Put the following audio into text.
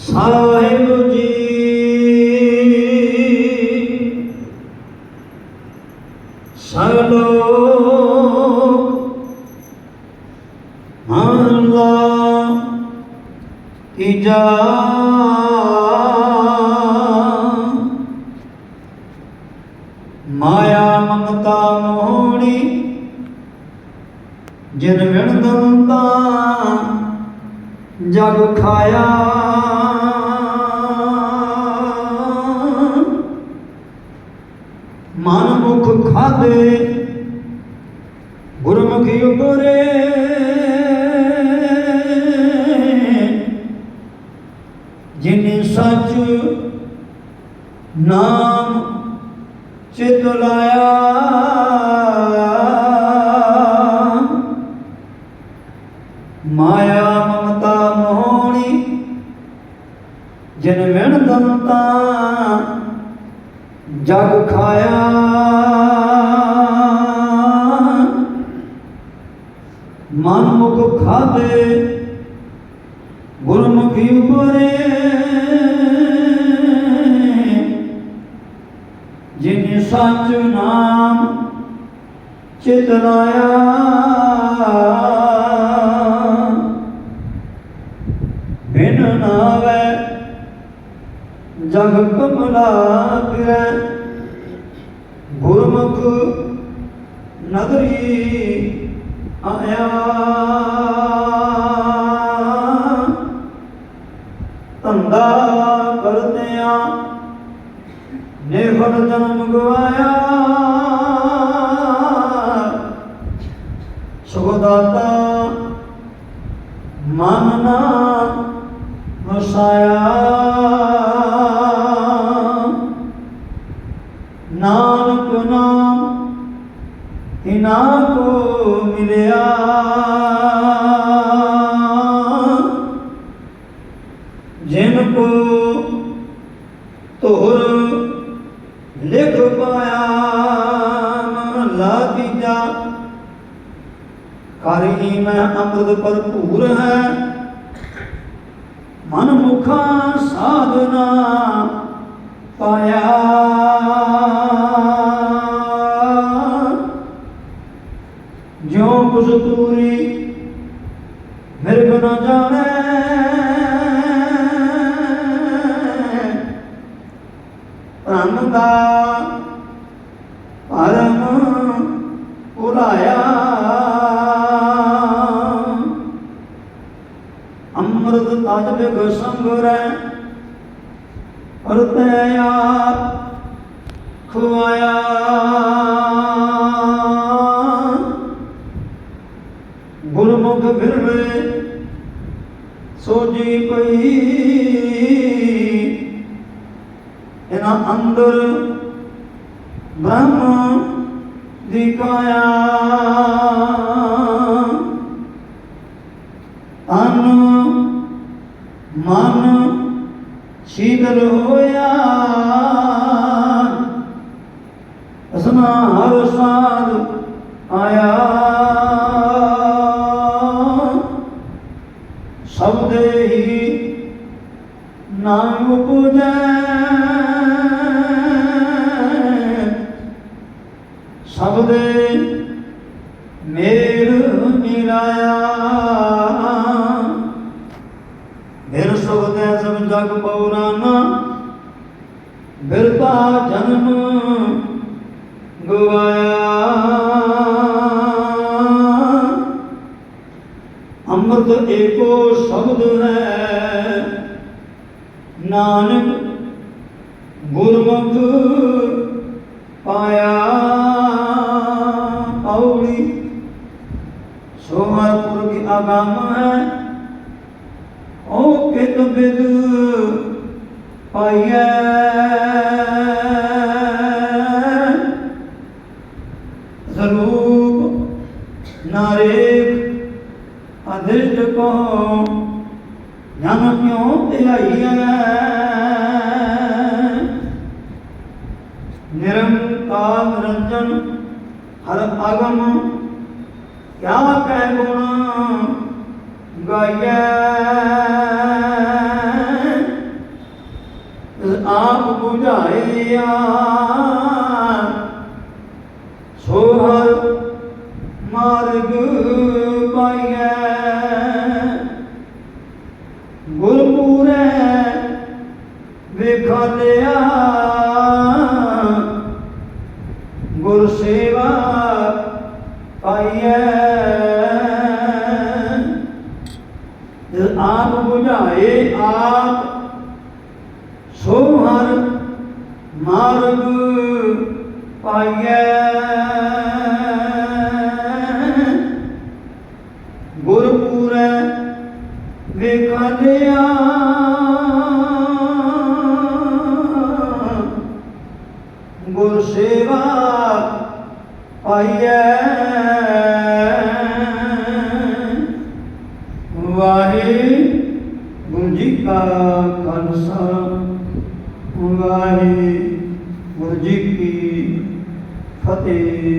ਸਾਹਿਬ ਜੀ। ਸਲੋਕ ਮਹਲਾ ਤੀਜਾ। ਮਾਇਆ ਮਮਤਾ ਮੋਹਣੀ ਜਿਨ ਵਿਣ ਦੰਤਾ ਜਗ ਖਾਇਆ। ਖਾਦੇ। ਗੁਰਮੁਖੀ ਉਪਰੇ। ਜਿਨ ਸੱਚ ਨਾਮ ਚਿਤ ਲਾਇਆ, ਮਾਇਆ ਮਮਤਾ ਮੋਹਣੀ, ਜਨ ਵਿਣ ਦੰਤਾ ਜਗ ਖਾਇਆ। ਮਨਮੁਖ ਖਾਦੇ, ਗੁਰਮੁਖੀ ਉਪਰੇ। ਜਿਨ ਸੱਚ ਨਾਮ ਚਿਤ ਲਾਇਆ, ਬਿਨ ਨਾਵੇ ਜਗ ਕਮਲਾ ਫਿਰੈ। ਗੁਰਮੁਖ ਨਗਰੀ ਆਇਆ। ਧੰਦਾ ਕਰਦਿਆਂ ਨਿਰਭਰ ਜਨਮ ਗਵਾਇਆ। ਸੁਖਦਾਤਾ ਮਨ ਨਾ ਵਸਾਇਆ। ਨਾਨਕ ਨਾਮ ਇਨਾ ਕੋ ਮਿਲਿਆ। ਜਿਨ ਕੋ ਤੋਰ ਲਿਖ ਪਾਇਆ ਮਹਲਾ ਤੀਜਾ ਕਰ ਹੀ ਮੈਂ ਅੰਮ੍ਰਿਤ ਭਰਪੂਰ ਹੈ। ਮਨ ਮੁਖਾ ਸਾਧਨਾ। ਜੋ ਕੁਸ ਤੂਰੀ ਮਿਰਗ ਨ ਜਾਣੈ। ਧਨ ਦਾ ਪਰਮ ਉਲਾਇਆ ਅੰਮ੍ਰਿਤ ਤਜ ਬਿਗ ਸੰਗਰੈ ਅਰਤੈ ਖੁਆਇਆ। ਗੁਰਮੁਖ ਫਿਰਵੇ ਸੋਜੀ ਪਈ। ਇਹਨਾਂ ਅੰਦਰ ਬ੍ਰਹਮ ਦੀ ਕਾਇਆ। ਤਨ ਮਨ ਸ਼ੀਤਲ ਹੋਇਆ। ਅਸਨਾ ਜਗ ਪਉਰਾਨਾ ਬਿਰਤਾ ਜਨਮ ਗਵਾਇਆ। ਅੰਮ੍ਰਿਤ ਏਕੋ ਸ਼ਬਦ ਹੈ, ਨਾਨਕ ਗੁਰਮੁਖ ਪਾਇਆ। ਪੌੜੀ ਸੋਮਰਪੁਰ ਕੀ ਆਗਮ ਹੈ। ਓ ਕਿਤ ਬਿਦ ਪਾਈਐ ਸਰੂਪ ਨਾਰੇਕ ਅਦਿਸ਼ਟ ਕੋ ਜਨ ਕਿਉ ਧਿਆਈਐ ਨਿਰੰਕਾਰ ਨਿਰੰਜਨ ਹਰ ਆਗਮ ਕਿਆ ਕਹਿ ਗੁਣ ਗਾਈਐ ਆਪ 부ਝਾਈਆ ਸੋਹਰ ਮਾਰਗ ਪਾਈਐ। ਗੁਰਪੂਰੈ ਵੇਖਾਲਿਆ ਗੁਰ ਸੇਵਾ ਪਾਈਐ। ਜਦ ਆਪ 부ਝਾਏ ਆਪ ਸੋ ਹਰ ਮਾਰਗ ਪਾਈਐ। ਗੁਰਪੂਰੈ ਵੇਖਾਲਿਆ ਗੁਰ ਸੇਵਾ ਪਾਈਐ। ਵਾਹਿਗੁਰੂ ਜੀ ਕਾ ਖਾਲਸਾ। ਵਾਹਿਗੁਰੂ ਫਤਿਹ